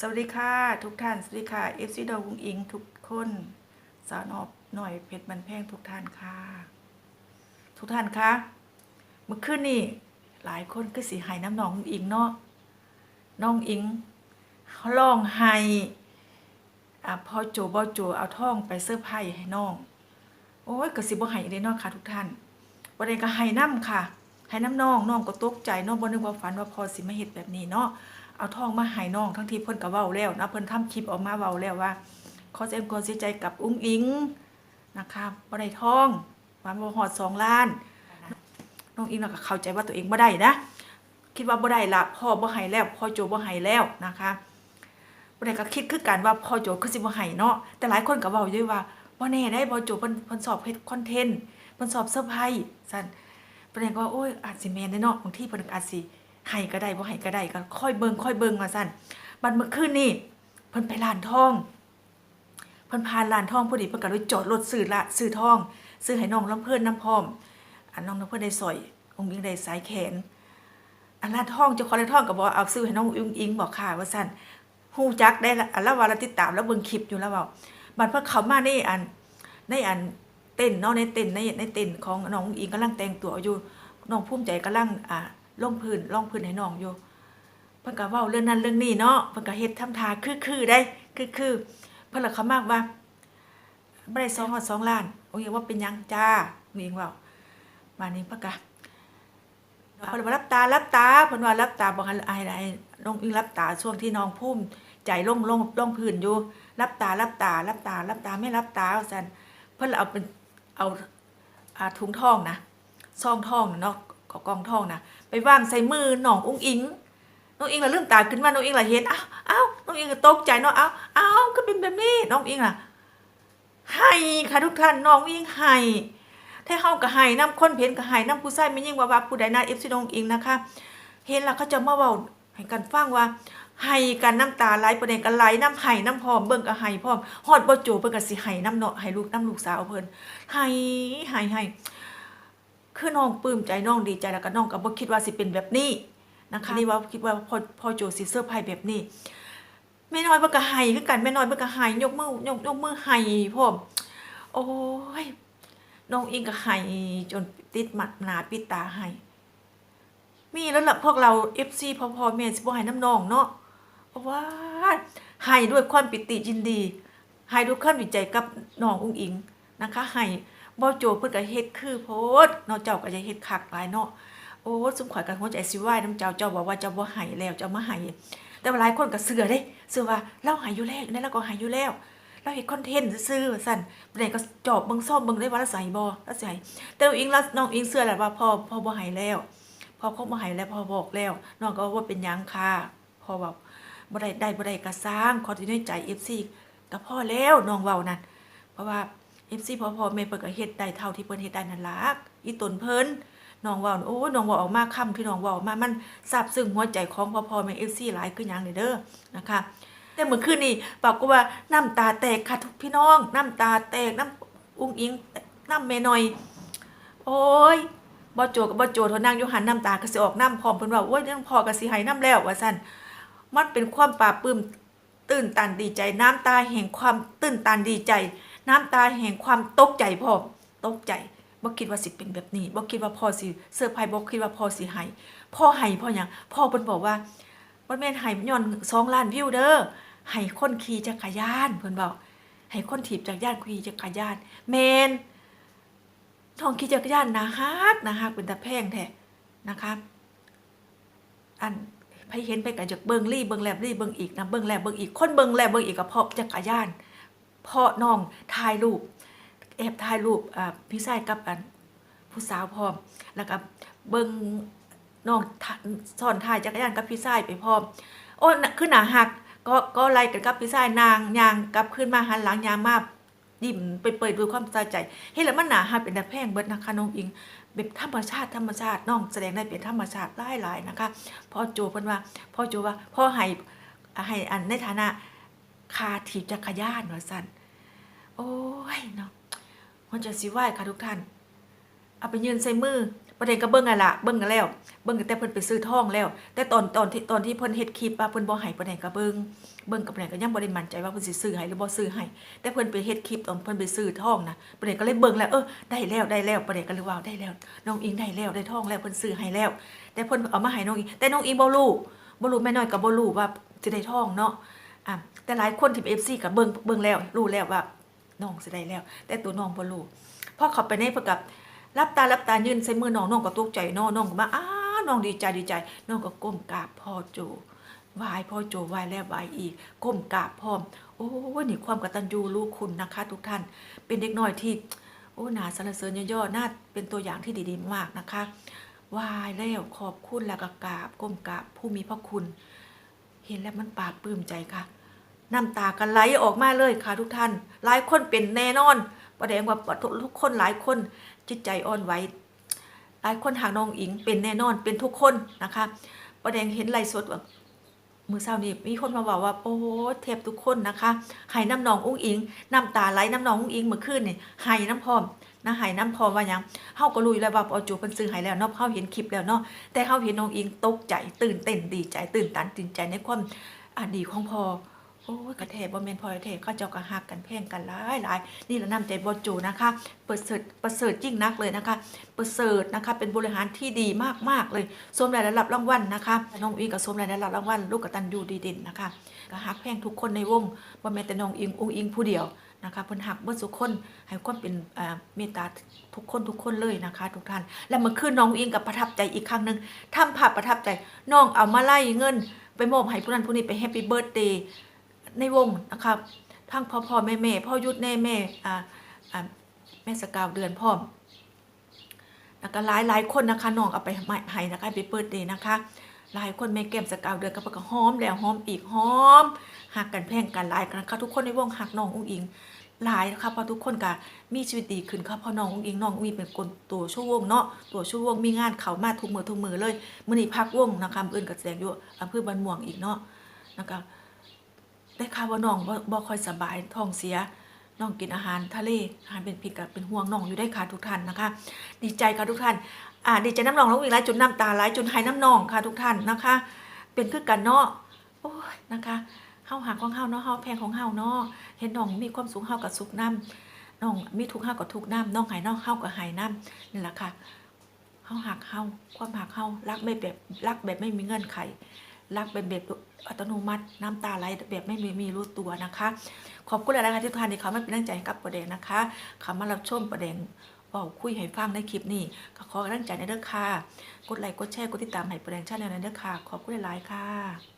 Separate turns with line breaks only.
สวัสดีค่ะทุกท่าน สวัสดีค่ะเอฟซีดาวุงอิงทุกคนสาวนอบหน่อยเพชรบันแพงทุกท่านค่ะ ทุกท่านคะเมื่อคืนนี่หลายคนก็สิหายน้ำหนองอิงเนาะน้องอิงเขาร้องไห้อะพอโจบอโจเอาท่องไปเสื้อร์ไผ่ให้น้อง โอ้ยก็สิบ่ใหายเลยเนาะค่ะ ทุกท่านวันนี้ก็หายน้ำค่ะหายน้ำน้องน้องก็ตกใจน้องบ่นึกว่าฝันว่าพอสิมาเฮ็ดแบบนี้เนาะ เอาทองมาให้น้องทั้งที่เพิ่นก็เว้าแล้วนะเพิ่นทำคลิปออกมาเว้าแล้วว่าขอแสดงความเสียใจกับอุ้งอิงนะคะบ่ได้ทองว่าบ่ฮอด2ล้านน้องอิงน่ะก็เข้าใจว่าตัวเองบ่ได้นะคิดว่าบ่ได้ละพ่อบ่ให้แล้วพ่อโจบ่ให้แล้วนะคะบ่ได้ก็คิดคือกันว่าพ่อโจคือสิบ่ให้เนาะแต่หลายคนก็เว้าอยู่ว่าบ่แน่ได้พ่อโจเพิ่นเพิ่นสอบเฮ็ดคอนเทนต์เพิ่นสอบเซอร์ไพรส์ซั่นประเด็นก็ว่าโอ้ยอาจสิแม่นได้เนาะบางทีเพิ่นก็อาจสิ ให้ก็ได้บ่ให้ก็ได้ก็ค่อยเบิงค่อยเบิงว่าซั่นบัดเมื่อคืนนี่เพิ่นไปร้านทองเพิ่นพาร้านทองพอดีเพิ่นก็เลยจอดรถซื้อละซื้อทอง ซื้อให้น้องลำเพิ่นน้ำพร้อม อันน้องลำเพิ่นได้สอยองค์ยิงได้สายแขน อันร้านทองเจ้าของร้านทองก็บอกเอาซื้อให้น้องอุ้งอิงบอกค่ะว่าซั่นฮู้จักได้ละอันละว่าเราติดตามแล้วเบิ่งคลิปอยู่แล้วเว้าบัดเพิ่นเข้ามาในอันในอันเต้นเนาะในเต้นในในเต้นของน้องอิงกำลังแต่งตัวอยู่น้องภูมิใจกำลังอ่า ลงพื้นลงพื้นให้น้องอยู่เพิ่นก็เว้าเรื่องนั้นเรื่องนี้เนาะเพิ่นก็เฮ็ดทำทาคือๆได้คือๆเพิ่นละเขามากว่าบ่ได้2ฮอด2ล้านโอ้ยว่าเป็นหยังจ้านี่เว้ามานี่เพิ่นก็เพิ่นว่ารับตารับตาเพิ่นว่ารับตาบ่ให้ให้ให้น้องอิงรับตาช่วงที่น้องภูมิใจลงลงลงพื้นอยู่ รับตารับตา รับตา รับตาไม่รับตาว่าซั่นเพิ่นเอาเป็นเอาอ่าถุงทองนะซองทองเนาะ กองทองนะไปว่างใส่มือหนองอุ้งอิงน้องอิงล่ะลืมตาขึ้นมาน้องอิงละเห็นอ้าวอ้าวน้องอิงก็ตกใจเนาะอ้าวอ้าวก็เป็นแบบนี้น้องอิงล่ะให้ค่ะทุกท่านน้องอิงให้ถ้าเฮาก็ให้น้ำคนเห็นก็ให้น้ำผู้ชายไม่ยิ่งว่าว่าผู้ใดนะ FC น้องอิงนะคะ เห็นล้วเขาจะมาเว้าให้กันฟังว่าให้กันน้ำตาไหลประเด็นกันไหลน้ำไห้น้ำพร้อมเบิ่งก็ให้พร้อมฮอดบ่โจเพิ่นก็สิให้น้ำเนาะให้ลูกน้ำลูกสาวเพิ่นให้ให้ให้ คือน้องปลื้มใจน้องดีใจแล้วก็น้องก็บ่คิดว่าสิเป็นแบบนี้นะคะนี่ว่าคิดว่าพอพอโจสิเซอร์ไพรส์แบบนี้แม่น้อยเพิ่นก็ให้คือกันแม่น้อยเพิ่นก็ให้ยกมือยกยกมือให้พร้อมโอ้ยน้องอิงก็ให้จนติดหมัดหนาปิดตาให้มีแล้วล่ะพวกเรา FC พ่อพ่อแม่สิบ่ให้น้ำน้องเนาะเพราะว่าให้ด้วยความปิติยินดีให้ด้วยความดีใจกับน้องอุ้งอิงนะคะให้ บ่โจเพิ่นก็เฮ็ดคือโพดเนาะเจ้าก็จะเฮ็ดคักหลายเนาะโอ้สมข่อยกันหัวใจสิวายน้ำเจ้าเจ้าบอกว่าเจ้าบ่ให้แล้วเจ้ามาให้แต่ว่าหลายคนก็เสือเด้เสือว่าเราให้อยู่แล้วนั่นเราก็ให้อยู่แล้ว เราเฮ็ดคอนเทนต์ซื่อๆว่าซั่นบ่ได้ก็จอบเบิ่งซ่อมเบิ่งได้ว่าเราใส่บ่เราใส่แต่น้องอิงแล้วน้องอิงเสือแหละว่าพ่อพ่อบ่ให้แล้วพ่อคงบ่ให้แล้วพ่อบอกแล้วน้องก็ว่าเป็นยังค่ะพ่อบอกบ่ได้ได้บ่ได้ก็สร้างขอที่ในใจ FC ก็พอแล้วน้องเว้านั่นเพราะว่า FC พ่อพอแม่เพิ่นก็เฮ็ดได้เท่าที่เพิ่นเฮ็ดได้นั่นล่ะอีตนเพิ่นน้องว่าโอ้น้องว่าออกมาคำที่น้องว่าออกมามันซาบซึ้งหัวใจของพอพอแม่เอฟซีหลายคือหยังนี่เด้อนะคะแต่เมื่อคืนนี้ปรากฏว่าน้ำตาแตกค่ะทุกพี่น้อง น้ำตาแตกน้ำอุ้งอิงน้ำเมหน่อย โอ้ยบ่โจกับบ่โจเทานั่งอยู่หันน้ำตาก็สิออกน้ำพร้อมเพิ่นว่าโอ้ยยังพอก็สิให้น้ำแล้วว่าซั่นมันเป็นความปลาบปลื้มตื่นตันดีใจน้ำตาแห่งความตื่นตันดีใจ น้ำตาแห่งความตกใจพร้อตกใจบ่คิดว่าสิเป็นแบบนี้บ่คิดว่าพ่อสิเซอร์ไพรส์บ่คิดว่าพ่อสิให้พ่อให้พ่อหยังพ่อเพิ่นบอกว่าบ่แม่นให้ย้อน2ล้านวิวเด้อให้คนขี่จักรยานเพิ่นบอกให้คนถีบจักรยานขี่จักรยานแมนทองขี่จักรยานนะฮักนะฮักเป็นตาแพงแท้นะคะอันไปเห็นไปก็จากเบิงลี่เบิงแลบลี่เบิงอีกนะเบิงแลบเบิงอีกคนเบิงแลบเบิงอีกก็เพราะจักรยาน พ่อน้องถ่ายรูปแอบถ่ายรูปพี่ชายกับอันผู้สาวพร้อม แล้วก็เบิ่งน้องสอนถ่ายจักรยานกับพี่ชายไปพร้อม โอ้น่ะคือหนาหัก ก็ก็ไล่กันกับพี่ชายนางยางกลับขึ้นมาหันหลังยางมายิ้มไปเปิดด้วยความสะใจเห็นแล้วมันหนาหักเป็นแตาแพงเบิดนะคะน้องอิงแบบธรรมชาติธรรมชาติน้องแสดงได้เป็นธรรมชาติหลายๆนะคะพ่อโจเพิ่นว่าพ่อโจว่าพ่อให้ให้อันในฐานะคาถีบจักรยานว่าซั่น โอ้ยเนาะมันจะสิไหวค่ะทุกท่าน เอาไปยืนใส่มือประเด็นก็เบิ่งอะล่ะเบิ่งกันแล้ว เบิ่งแต่เพิ่นไปซื้อทองแล้ว แต่ตอนตอนที่ตอนที่เพิ่นเฮ็ดคลิปว่าเพิ่นบ่ให้ประเด็นก็เบิ่งเบิ่งกับประเด็นก็ยังบ่ได้มั่นใจว่าเพิ่นสิซื้อให้หรือบ่ซื้อให้แต่เพิ่นไปเฮ็ดคลิปตอนเพิ่นไปซื้อทองนะประเด็นก็เลยเบิ่งแล้วเออได้แล้วได้แล้วประเด็นก็เลยว่าได้แล้ว น้องอิงได้แล้วได้ทองแล้วเพิ่นซื้อให้แล้ว แต่เพิ่นเอามาให้น้องอิงแต่น้องอิงบ่รู้บ่รู้แม่น้อยก็บ่รู้ว่าสิได้ทองเนาะอะแต่หลายคนที่เป็น FC ก็เบิ่งเบิ่งแล้วรู้แล้วว่า น้องสิได้แล้ว แต่ตัวน้องบ่รู้พอเขาไปในเพิ่นกับรับตารับตายืนใส่มือน้องน้องก็ตกใจน้องน้องก็มาอ้าน้องดีใจดีใจ น้องก็ก้มกราบพ่อโจวายพ่อโจวายแล้ววายอีก ก้มกราบพร้อโอ้นี่ความกตัญญูรู้คุณนะคะ ทุกท่าน เป็นเด็กน้อยที่โอ้หนาสรรเสริญย่อๆน่าเป็นตัวอย่างที่ดีๆมากนะคะวายแล้วขอบคุณแล้วก็กราบก้มกราบผู้มีพระคุณ เห็นแล้วมันปลาบปลื้มใจค่ะ น้ำตากันไหลออกมาเลยค่ะทุกท่าน หลายคนเป็นแน่นอนประเด็นว่าทุกคนหลายคนจิตใจอ่อนไหวหลายคนหางน้องอิงเป็นแน่นอนเป็นทุกคนนะคะประเด็นเห็นไลสดว่ามือเศร้านี้มีคนมาบอกว่าโอ้เทพทุกคนนะคะไห้น้ำนองอุ้งอิงน้ำตาไหลน้ำนองอุ้งอิงเมื่อคืนนี่ไห้น้ำพร้อมนะไห้น้ำพร้อมว่ายังเฮาก็รู้อยู่แล้วว่าปอจูเพิ่นซื้อให้แล้วเนาะเฮาเห็นคลิปแล้วเนาะแต่เฮาเห็นน้องอิงตกใจตื่นเต้นดีใจตื่นตันตื่นใจในความอดีของพอ โอ้ยกระเทบ่แม่นพอยเทเขาเจ้าก็ฮักกันแพงกันหลายหลายนี่ละน้ำใจบอจูนะคะประเสริฐประเสริฐยิ่งนักเลยนะคะประเสริฐนะคะเป็นบริหารที่ดีมากๆเลยสมรายได้รับรางวัลนะคะน้องอิงกับสมรายได้รับรางวัลลูกกตัญญูดีด่นนะคะก็ฮักแพงทุกคนในวงบ่แม่นแต่น้องอิงองอิงผู้เดียวนะคะเพิ่นฮักเบิดทุกคนให้ความเป็นเมตตาทุกคนทุกคนเลยนะคะ ทุกท่าน และเมื่อคืนน้องอิงกับประทับใจอีกครั้งหนึ่งทำภาพประทับใจน้องเอามาไล่เงิน ไปมอบให้ผู้นั้นผู้นี้ไปแฮปปี้เบิร์ดเดย์ ในวงนะครับทั้งพ่อพ่อแม่แม่พ่อยุทธแน่แม่อ่าอ่าแม่สกาวเดือนพ่อแล้วก็หลายหลายคนนะคะน้องเอาไปให้นะคะไปเปิดเดย์นะคะ หลายคนแม่แก้มสกาวเดือนก็ปก็หอมแล้วหอมอีกหอมหักกันแพงกันหลายกันนะคะทุกคนในวงหักน้องอุ้งอิงหลายนะคะเพราะทุกคนก็มีชีวิตดีขึ้นค่ะเพราะน้องอุ้งอิงน้องอุ้งอิงเป็นคนตัวชั่ววงเนาะตัวชั่ววงมีงานเขามาทุกมือทุกมือเลยมื้อนี้พักวงนะคะอื่นก็แสดงอยู่อำเภอบ้านม่วงอีกเนาะนะคะ ได้ข่าวว่าน้องบ่บ่ค่อยสบายท้องเสียน้องกินอาหารทะเลอาหารเป็นพิษกับเป็นห่วงน้องอยู่ได้ค่ะทุกท่านนะคะ ดีใจค่ะทุกท่านอ่าดีใจน้ำนองแล้วอีกหลายจนน้ำตาไหลจนหายน้ำนองค่ะทุกท่านนะคะ เป็นคือกันเนาะโอ้ยนะคะเฮาหักของเฮาเนาะเฮาแพงของเฮาเนาะเห็นน้องมีความสุขเฮากับสุขน้ำน้องมีทุกข์เฮากับทุกน้ำน้องหายน้องเฮากับหายน้ำนี่แหละค่ะเฮาหักเฮาความหักเฮารักไม่แบบรักแบบไม่มีเงื่อนไข รักเป็นแบบอัตโนมัติ น้ำตาไหลแบบไม่มีมีรู้ตัวนะคะ ขอบคุณหลายๆค่ะทุกท่านที่เขาไม่เป็นตั้งใจกับประเด็นนะคะเขามารับชมประเด็นบอกคุยให้ฟังในคลิปนี้ก็ขอกำลังใจในเด้อค่ะ กดไลค์กดแชร์กดติดตามให้ประเด็นชาแนลในเด้อค่ะ ขอบคุณหลายๆค่ะ